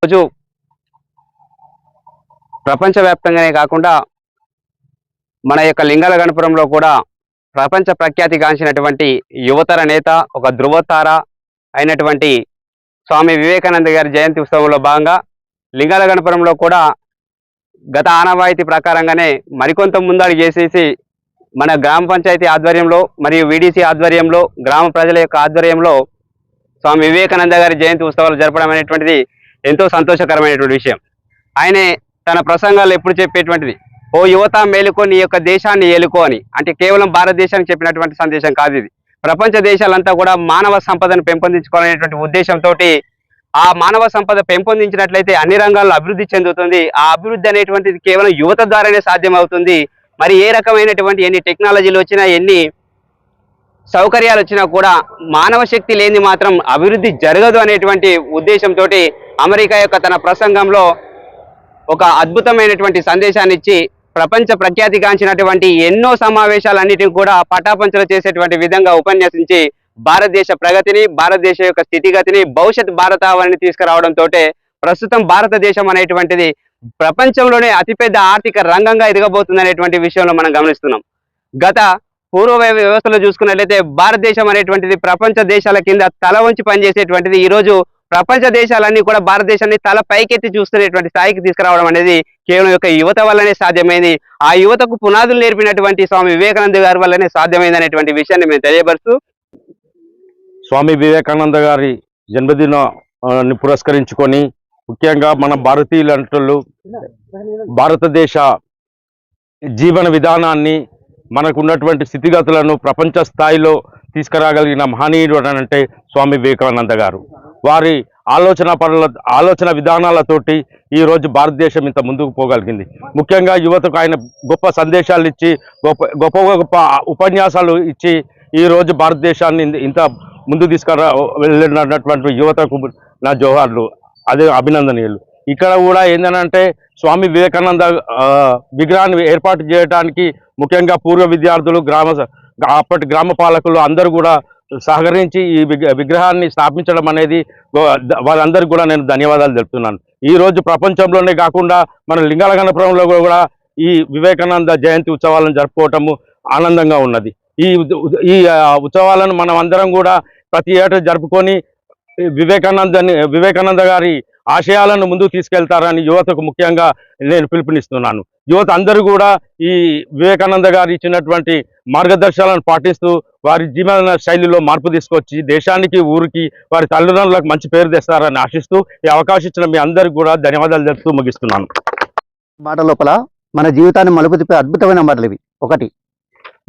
రోజు ప్రపంచవ్యాప్తంగానే కాకుండా మన యొక్క లింగాల గణపురంలో కూడా ప్రపంచ ప్రఖ్యాతిగాంచినటువంటి యువతర నేత ఒక ధృవతార అయినటువంటి స్వామి వివేకానంద గారి జయంతి ఉత్సవంలో భాగంగా లింగాల గణపురంలో కూడా గత ఆనవాయితీ ప్రకారంగానే మరికొంత ముందడుగు చేసేసి మన గ్రామ పంచాయతీ ఆధ్వర్యంలో మరియు విడిసి ఆధ్వర్యంలో గ్రామ ప్రజల యొక్క ఆధ్వర్యంలో స్వామి వివేకానంద గారి జయంతి ఉత్సవాలు జరపడం అనేటువంటిది ఎంతో సంతోషకరమైనటువంటి విషయం. ఆయనే తన ప్రసంగాలు ఎప్పుడు చెప్పేటువంటిది ఓ యువత మేలుకో నీ యొక్క దేశాన్ని ఏలుకో అని. అంటే కేవలం భారతదేశానికి చెప్పినటువంటి సందేశం కాదు ఇది. ప్రపంచ దేశాలంతా కూడా మానవ సంపదను పెంపొందించుకోవాలనేటువంటి ఉద్దేశంతో ఆ మానవ సంపద పెంపొందించినట్లయితే అన్ని రంగాల్లో అభివృద్ధి చెందుతుంది. ఆ అభివృద్ధి అనేటువంటిది కేవలం యువత ద్వారానే సాధ్యమవుతుంది. మరి ఏ రకమైనటువంటి ఎన్ని టెక్నాలజీలు వచ్చినా ఎన్ని సౌకర్యాలు వచ్చినా కూడా మానవ శక్తి లేని మాత్రం అభివృద్ధి జరగదు అనేటువంటి ఉద్దేశంతో అమెరికా యొక్క తన ప్రసంగంలో ఒక అద్భుతమైనటువంటి సందేశాన్ని ఇచ్చి ప్రపంచ ప్రఖ్యాతిగాంచినటువంటి ఎన్నో సమావేశాలన్నిటిని కూడా పటాపంచలు చేసేటువంటి విధంగా ఉపన్యసించి భారతదేశ ప్రగతిని భారతదేశ యొక్క స్థితిగతిని భవిష్యత్ భారతావనిని తీసుకురావడంతో ప్రస్తుతం భారతదేశం అనేటువంటిది ప్రపంచంలోనే అతిపెద్ద ఆర్థిక రంగంగా ఎదగబోతుంది అనేటువంటి విషయంలో మనం గమనిస్తున్నాం. గత పూర్వ వ్యవస్థలో చూసుకున్నట్లయితే భారతదేశం అనేటువంటిది ప్రపంచ దేశాల కింద తల వంచి పనిచేసేటువంటిది. ఈ రోజు ప్రపంచ దేశాలన్నీ కూడా భారతదేశాన్ని తల పైకెత్తి చూస్తున్నటువంటి స్థాయికి తీసుకురావడం అనేది కేవలం యొక్క యువత వల్లనే సాధ్యమైంది. ఆ యువతకు పునాదులు నేర్పినటువంటి స్వామి వివేకానంద గారి వల్లనే సాధ్యమైంది అనేటువంటి విషయాన్ని మేము తెలియపరుస్తూ స్వామి వివేకానంద గారి జన్మదిన పురస్కరించుకొని ముఖ్యంగా మన భారతీయులు అంటుళ్ళు భారతదేశ జీవన విధానాన్ని మనకు ఉన్నటువంటి స్థితిగతులను ప్రపంచ స్థాయిలో తీసుకురాగలిగిన మహనీయుడు అని అంటే స్వామి వివేకానంద గారు. వారి ఆలోచన పనుల ఆలోచన విధానాలతోటి ఈరోజు భారతదేశం ఇంత ముందుకు పోగలిగింది. ముఖ్యంగా యువతకు ఆయన గొప్ప సందేశాలు ఇచ్చి గొప్ప గొప్ప గొప్ప ఉపన్యాసాలు ఇచ్చి ఈ రోజు భారతదేశాన్ని ఇంత- ఇంత ముందు తీసుకురా వెళ్ళినటువంటి యువతకు నా జోహార్లు అదే అభినందనీయులు. ఇక్కడ కూడా ఏంటంటే స్వామి వివేకానంద విగ్రహాన్ని ఏర్పాటు చేయడానికి ముఖ్యంగా పూర్వ విద్యార్థులు గ్రామ అప్పటి గ్రామ పాలకులు అందరూ కూడా సహకరించి ఈ విగ్రహాన్ని స్థాపించడం అనేది గో- వాళ్ళందరికీ కూడా నేను ధన్యవాదాలు తెలుపుతున్నాను. ఈ రోజు ప్రపంచంలోనే కాకుండా మన లింగాలగనపురంలో కూడా ఈ వివేకానంద జయంతి ఉత్సవాలను జరుపుకోవటము ఆనందంగా ఉన్నది. ఈ ఈ ఉత్సవాలను మనం అందరం కూడా ప్రతి ఏటా జరుపుకొని వివేకానంద వివేకానంద గారి ఆశయాలను ముందుకు తీసుకెళ్తారని యువతకు ముఖ్యంగా నేను పిలుపునిస్తున్నాను. యువత అందరూ కూడా ఈ వివేకానంద గారు ఇచ్చినటువంటి మార్గదర్శకాలను పాటిస్తూ వారి జీవన శైలిలో మార్పు తీసుకొచ్చి దేశానికి ఊరికి వారి తల్లిదండ్రులకు మంచి పేరు తెస్తారని ఆశిస్తూ ఈ అవకాశం ఇచ్చిన మీ అందరికీ కూడా ధన్యవాదాలు తెలుపుతూ ముగిస్తున్నాను. మాట లోపల మన జీవితాన్ని మలుపు తిప్పే అద్భుతమైన మాటలు ఇవి. ఒకటి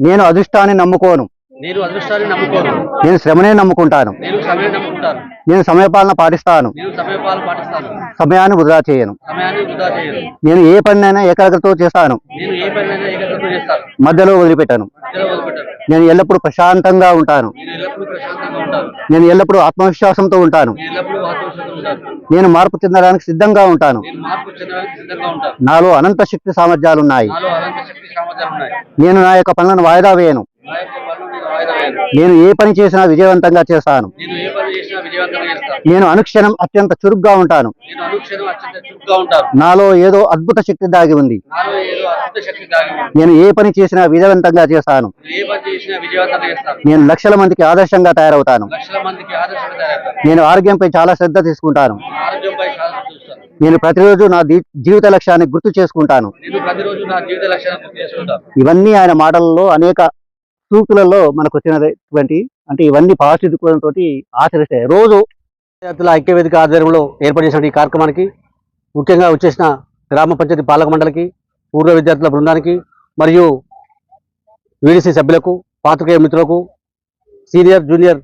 నేను అదృష్టాన్ని నమ్ముకోను. నేను అదృష్టాన్ని నమ్ముకోను. నేను శ్రమనే నమ్ముకుంటాను. నేను సమయం నమ్ముకుంటాను. నేను సమయపాలన పాటిస్తాను. నేను సమయపాలన పాటిస్తాను. సమయాన్ని వృధా చేయను. సమయాన్ని వృధా చేయను. నేను ఏ పనినైనా ఏకాగ్రతతో చేస్తాను. నేను ఏ పనినైనా ఏకగ్రత చేస్తాను. మధ్యలో వదిలిపెట్టాను. మధ్యలో వదిలిపెట్టాను. నేను ఎల్లప్పుడూ ప్రశాంతంగా ఉంటాను. నేను ఎల్లప్పుడూ ప్రశాంతంగా ఉంటాను. నేను ఎల్లప్పుడూ ఆత్మవిశ్వాసంతో ఉంటాను. నేను ఎల్లప్పుడూ ఆత్మవిశ్వాసం ఉంటాను. నేను మార్పు చెందడానికి సిద్ధంగా ఉంటాను. నేను మార్పు చెందడానికి సిద్ధంగా ఉంటాను. నాలో అనంత శక్తి సామర్థ్యాలు ఉన్నాయి నాలో అనంత శక్తి సామర్థ్యాలు ఉన్నాయి నేను నా యొక్క పనులను వాయిదా వేయను. నా యొక్క పనులు నేను ఏ పని చేసినా విజయవంతంగా చేస్తాను. నేను అనుక్షణం అత్యంత చురుగ్గా ఉంటాను. నాలో ఏదో అద్భుత శక్తి దాగి ఉంది. నేను ఏ పని చేసినా విజయవంతంగా చేస్తాను. నేను లక్షల మందికి ఆదర్శంగా తయారవుతాను. నేను ఆరోగ్యంపై చాలా శ్రద్ధ తీసుకుంటాను. నేను ప్రతిరోజు నా జీవిత లక్ష్యాన్ని గుర్తు చేసుకుంటాను. ఇవన్నీ ఆయన మాటలలో అనేక సూక్తులలో మనకు వచ్చినటువంటి అంటే ఇవన్నీ పాజిటివ్ దృక్పథంతో ఆచరిస్తాయి రోజు విద్యార్థుల ఐక్యవేదిక ఆధ్వర్యంలో ఏర్పాటు చేసిన ఈ కార్యక్రమానికి ముఖ్యంగా వచ్చేసిన గ్రామ పంచాయతీ పాలక మండలికి పూర్వ విద్యార్థుల బృందానికి మరియు వీడిసి సభ్యులకు పాత్రికేయ మిత్రులకు సీనియర్ జూనియర్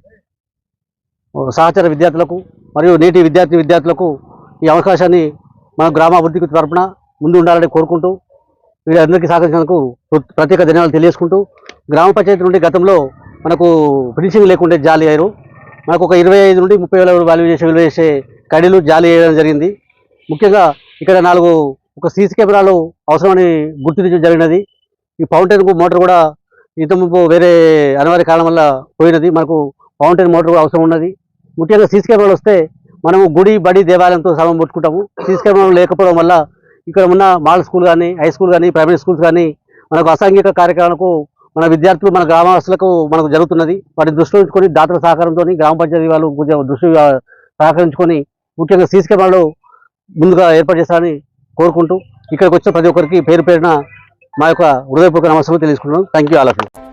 సహచర విద్యార్థులకు మరియు నేటి విద్యార్థి విద్యార్థులకు ఈ అవకాశాన్ని మన గ్రామాభివృద్ధికి తరపున ముందు ఉండాలని కోరుకుంటూ వీళ్ళందరికీ సహకరించినందుకు ప్రత్యేక ధన్యవాదాలు తెలియజేసుకుంటూ గ్రామ పంచాయతీ నుండి గతంలో మనకు ఫినిషింగ్ లేకుంటే జాలి అయ్యారు. మనకు ఒక ఇరవై ఐదు నుండి ముప్పై వేల వాల్యూ చేసే విలువ చేసే కడీలు జాలి వేయడం జరిగింది. ముఖ్యంగా ఇక్కడ నాలుగు ఒక సీసీ కెమెరాలు అవసరమని గుర్తించడం జరిగినది. ఈ ఫౌంటైన్కు మోటార్ కూడా ఇంత వేరే అనివార్య కారణం వల్ల పోయినది. మనకు ఫౌంటైన్ మోటార్ అవసరం ఉన్నది. ముఖ్యంగా సీసీ కెమెరాలు వస్తే మనము గుడి బడి దేవాలయంతో సమం పట్టుకుంటాము సీసీ కెమెరాలు లేకపోవడం వల్ల ఇక్కడ ఉన్న మాల్ స్కూల్ కానీ హై స్కూల్ కానీ ప్రైవేట్ స్కూల్స్ కానీ మనకు అసాంఘిక కార్యక్రమాలకు మన విద్యార్థులు మన గ్రామవాసులకు మనకు జరుగుతున్నది. వాటిని దృష్టిలో ఉంచుకొని దాతల సహకారంతో గ్రామ పంచాయతీ వాళ్ళు కొంచెం దృష్టి సహకరించుకొని ముఖ్యంగా సీసీ కెమెరాలు ముందుగా ఏర్పాటు చేస్తారని కోరుకుంటూ ఇక్కడికి వచ్చిన ప్రతి ఒక్కరికి పేరు పేరున మా యొక్క హృదయపూర్వక నమస్కారం తెలుసుకుంటున్నాం thank you all of you